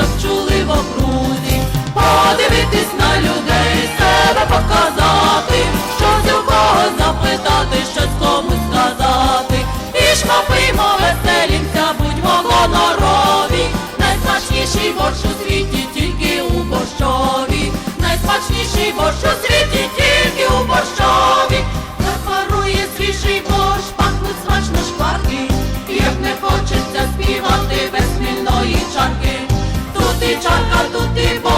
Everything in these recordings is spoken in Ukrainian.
щоб чули в окрузі, подивитись. saca tu tiempo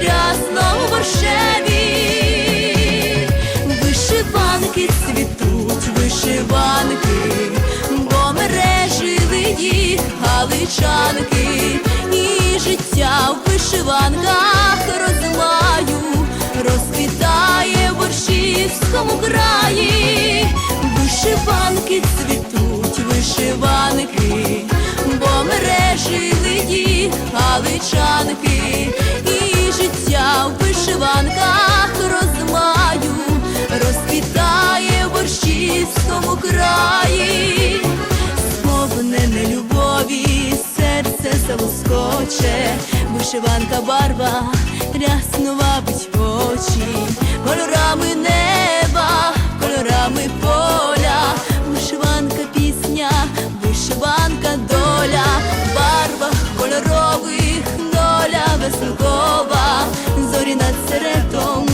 рясно у борщеві, вишиванки цвітуть, вишиванки, бо мережили їх галичанки, і життя в вишиванках розмаю, розквітає в борщівському краї, вишиванки цвітуть вишиванки, бо мережі лиді, галичанки, і життя в вишиванках розмаю, розквітає в борщівському краї, сповнене любові, серце залоскоче, вишиванка барва рясно вабить очі, кольорами неба, кольорами по. веселкова, зорі над серетом,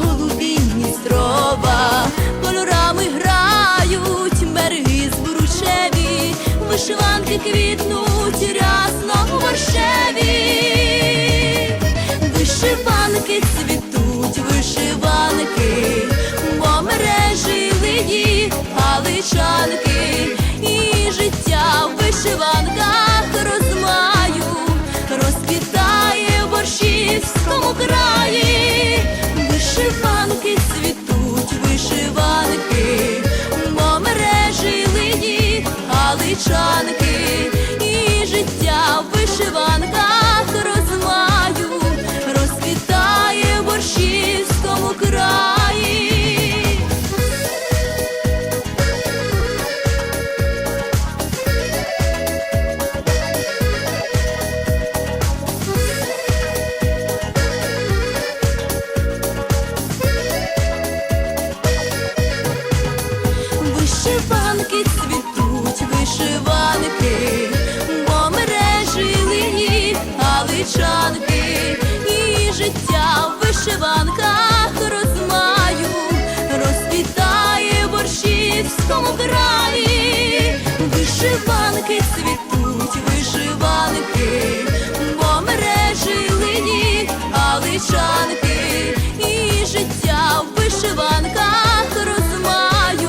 голубі Дністрова, кольорами грають, береги збурушеві, вишиванки квітнуть, рясно в Вишиванки цвіт. Борщівському краї, вишиванки цвітуть, вишиванки, бо мережі лині галичанки, і життя в вишиванках розмаю,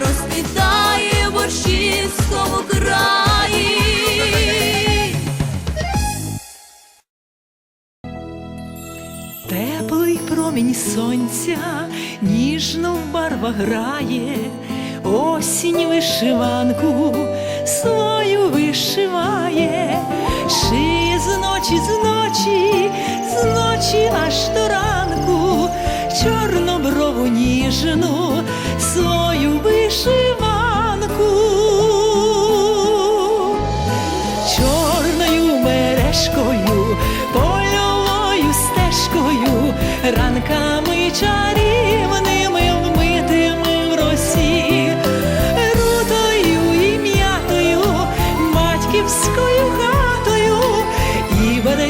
розквітає в борщівському краї. Теплий промінь сонця ніжно в барвах грає, осінь вишиванку свою вишиває, шиє з ночі, з ночі, з ночі аж до ранку, чорноброву ніжну свою вишиванку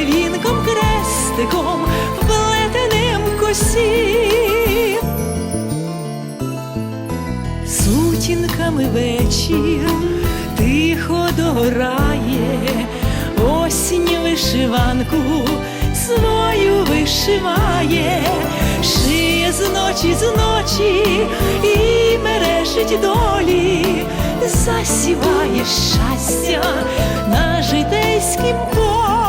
і беревінком крестиком, вплетеним косі. Сутінками вечір тихо догорає, осінь вишиванку свою вишиває, шиє з ночі, з ночі і мережить долі, засіває щастя на житейськім полі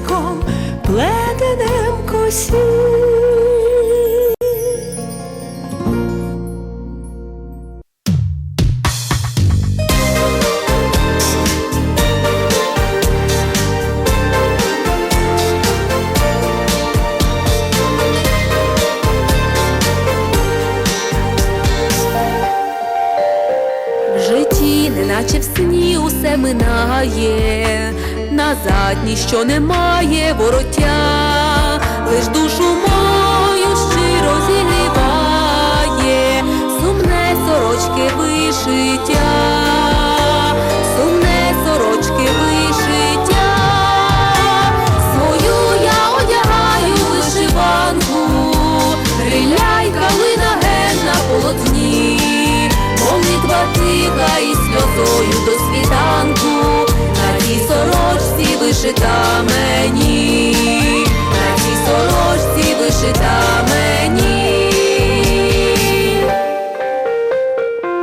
хрестиком, плетенем в ніщо немає вороття, лиш душу мою щиро зігріває, сумне сорочки вишиття, сумне сорочки вишиття, свою я одягаю вишиванку, гриляй калина ген на полотні. Молитва тиха і сльозою до світанку, вишита мені, на цій сорочці вишита мені,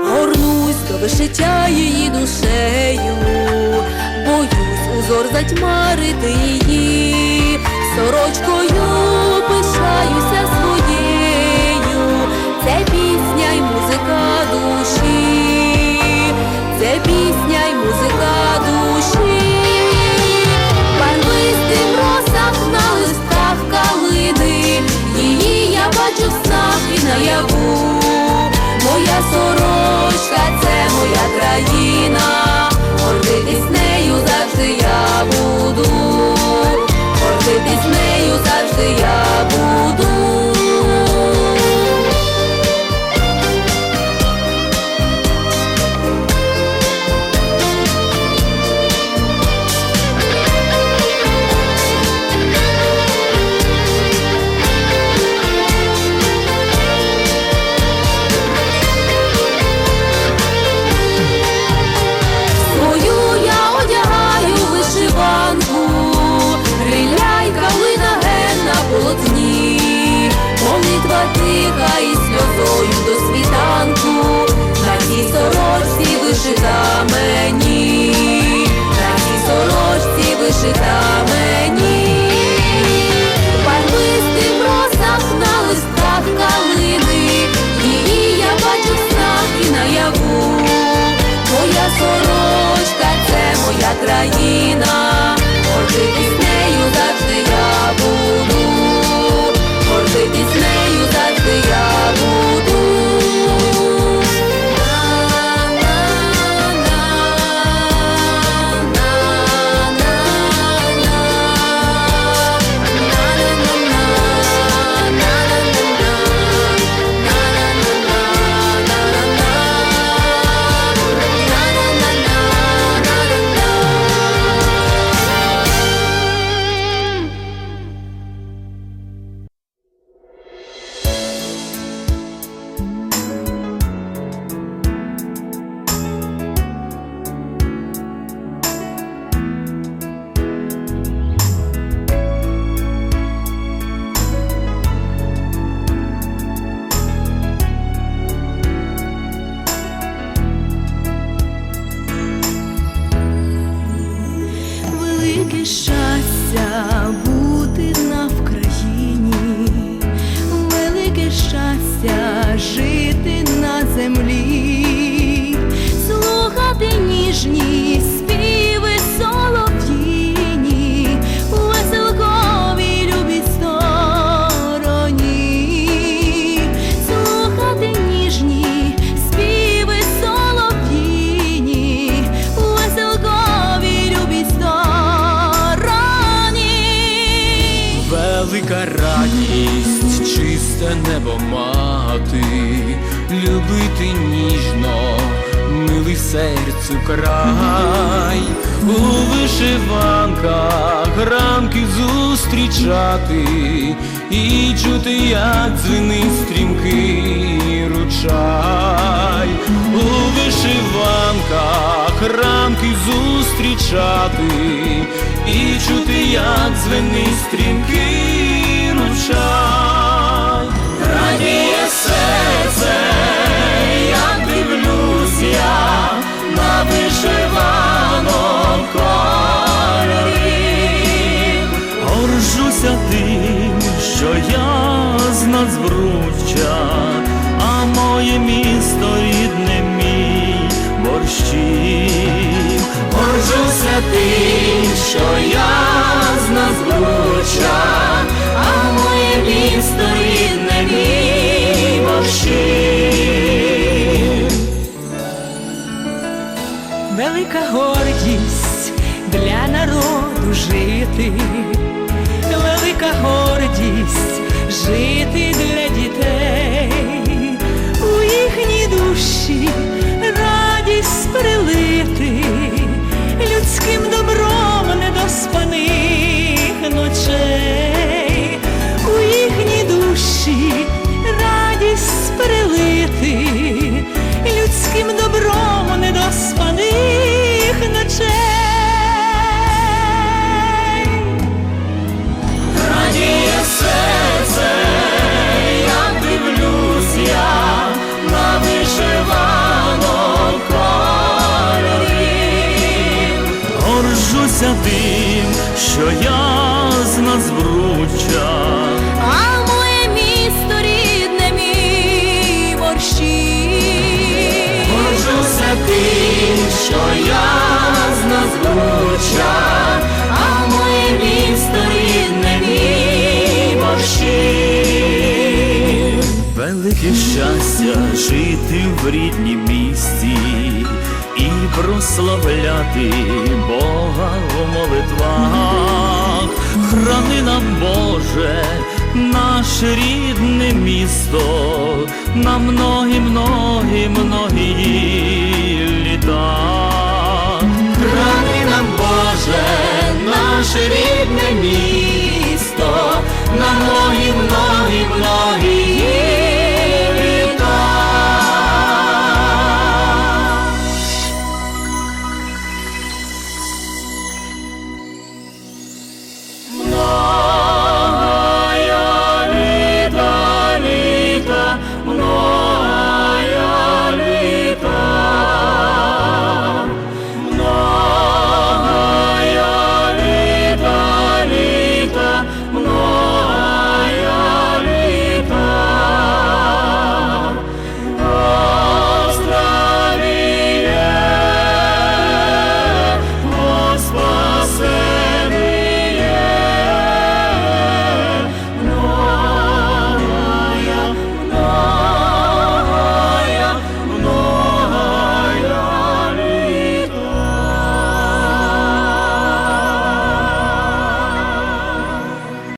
горнусь до вишиття її душею, боюсь узор затьмарити її, сорочкою пишаюся. край, у вишиванках рамки зустрічати і чути, як дзвенить стрімкий ручай, у вишиванках рамки зустрічати і чути, як дзвенить стрімкий ручай. Things. short. щастя жити в ріднім місті і прославляти Бога в молитвах, храни нам, Боже, наше рідне місто, на многі, многі, многі літа. Храни нам, Боже, наше рідне.